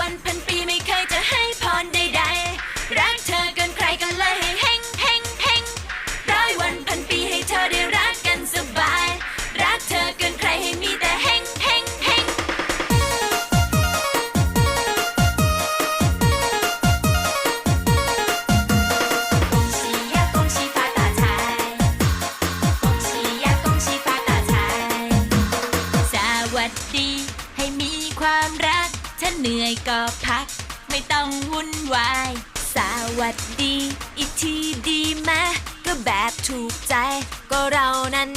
วันพันปีไม่เคยจะให้พรใดๆรักเธอเกินใครกันเลยให้เฮงเฮงเฮงร้อยวันพันปีให้เธอได้รักกันสบาย รักเธอเกินใครให้มีแต่เฮงเฮงเฮงสวัสดีให้มีความรัก ถ้าเหนื่อยก็พัก ไม่ต้องวุ่นวาย สวัสดี อีกทีดีมหก็แบบถูกใจ ก็เรานั้น